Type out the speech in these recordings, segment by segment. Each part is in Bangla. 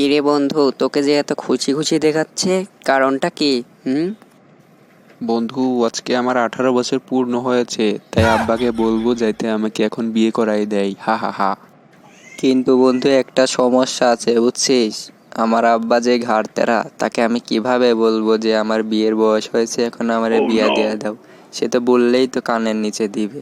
কিরে বন্ধু তোকে যে এত খুশি খুশি দেখাচ্ছে কারণটা কি হুম? বন্ধু আজকে আমার আঠারো বছর পূর্ণ হয়েছে তাই আব্বাকে বলব যাইতে আমাকে এখন বিয়ে করাই দেয় হা হা হা। কিন্তু বন্ধু একটা সমস্যা আছে বুঝছিস? আমার আব্বা যে ঘাড় তেরা তাকে আমি কীভাবে বলব যে আমার বিয়ের বয়স হয়েছে এখন আমার বিয়ে দিয়ে দাও? সে তো বললেই তো কানের নিচে দিবে।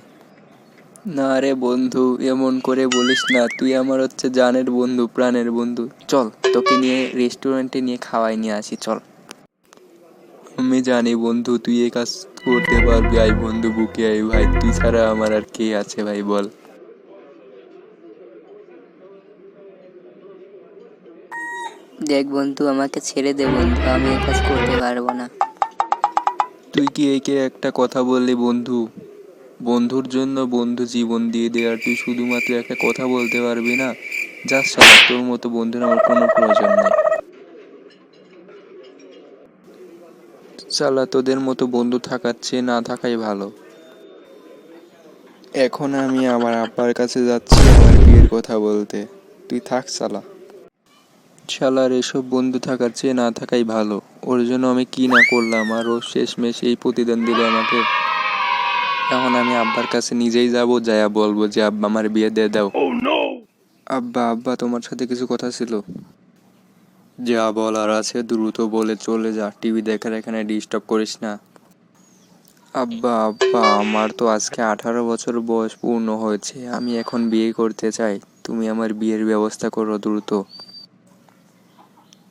না রে বন্ধু এমন করে বলিস না। তুই আমার হচ্ছে জানের বন্ধু প্রাণের বন্ধু। চল তোকে নিয়ে রেস্টুরেন্টে নিয়ে খাওয়াই নিয়ে আসি চল। আমি জানি বন্ধু তুই এই কাজ করতে পারবি। আই বন্ধু বুকে আই ভাই। তুই ছাড়া আমার আর কে আছে ভাই বল। দেখ বন্ধু আমাকে ছেড়ে দে বন্ধু আমি এই কাজ করতে পারব না। তুই কি একে একটা কথা বললি বন্ধু? বন্ধুর জন্য বন্ধু জীবন দিয়ে দে আর তুই শুধুমাত্র একটা কথা বলতে পারবি না। যা সারা তোর মতো বন্ধুর আমার কোনো প্রয়োজন নেই। সালা তোদের মতো বন্ধু থাকার চেয়ে না থাকাই ভালো। এখন আমি আমার আব্বার কাছে যাচ্ছি আমার বিয়ের কথা বলতে। তুই থাক সালা শালার এসব বন্ধু থাকার চেয়ে না থাকাই ভালো। ওর জন্য আমি কি না করলাম, আর ও শেষমেশ এই প্রতিদান দিল আমাকে। এখন আমি আব্বার কাছে নিজেই যাব যায়া বলব যে আব্বা আমার বিয়ে দিয়ে দাও। আব্বা আব্বা তোমার সাথে কিছু কথা ছিল? যা বলার আছে দ্রুত বলে চলে যা টিভি দেখার এখানে ডিস্টার্ব করিস না। আব্বা আব্বা আমার তো আজকে আঠারো বছর বয়স পূর্ণ হয়েছে আমি এখন বিয়ে করতে চাই তুমি আমার বিয়ের ব্যবস্থা করো দ্রুত।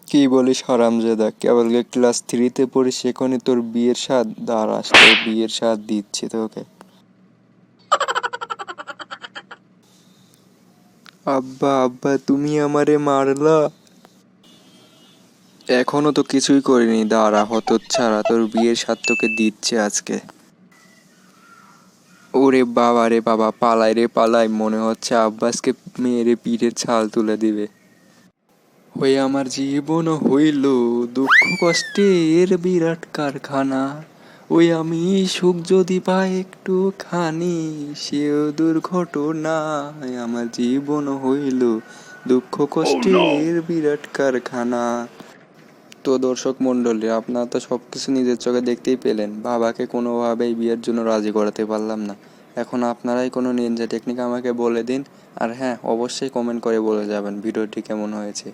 কি বলিস হারামজাদা? কেবল ক্লাস থ্রিতে পড়িস, সেখানে তোর বিয়ের স্বাদ দাঁড়াস তোর বিয়ের স্বাদ দিচ্ছে তোকে। আব্বা আব্বা, তুমি আমারে মারলা? এখনও তো কিছুই করিনি, দাঁড়া হত ছাড়া, তোর বিয়ের স্বাদ তোকে দিচ্ছে আজকে। ওরে বাবা রে বাবা, পালাই রে পালাই, মনে হচ্ছে আব্বাসকে মেয়েরে পিঠের ছাল তুলে দিবে। হয়ে আমার জীবন হইল দুঃখ কষ্টের বিরাট কারখানা। ওই আমি সুখ যদি পাই একটু খানি সেও দুর্ঘটনা আমার জীবন হইল দুঃখ কষ্টের বিরাট কারখানা। তো দর্শক মণ্ডলী, আপনারা তো সব কিছু নিজের চোখে দেখতেই পেলেন। বাবাকে কোনোভাবেই বিয়ের জন্য রাজি করাতে পারলাম না। এখন আপনারাই কোনো নিনজা টেকনিক আমাকে বলে দিন। আর হ্যাঁ অবশ্যই কমেন্ট করে বলে যাবেন ভিডিওটি কেমন হয়েছে।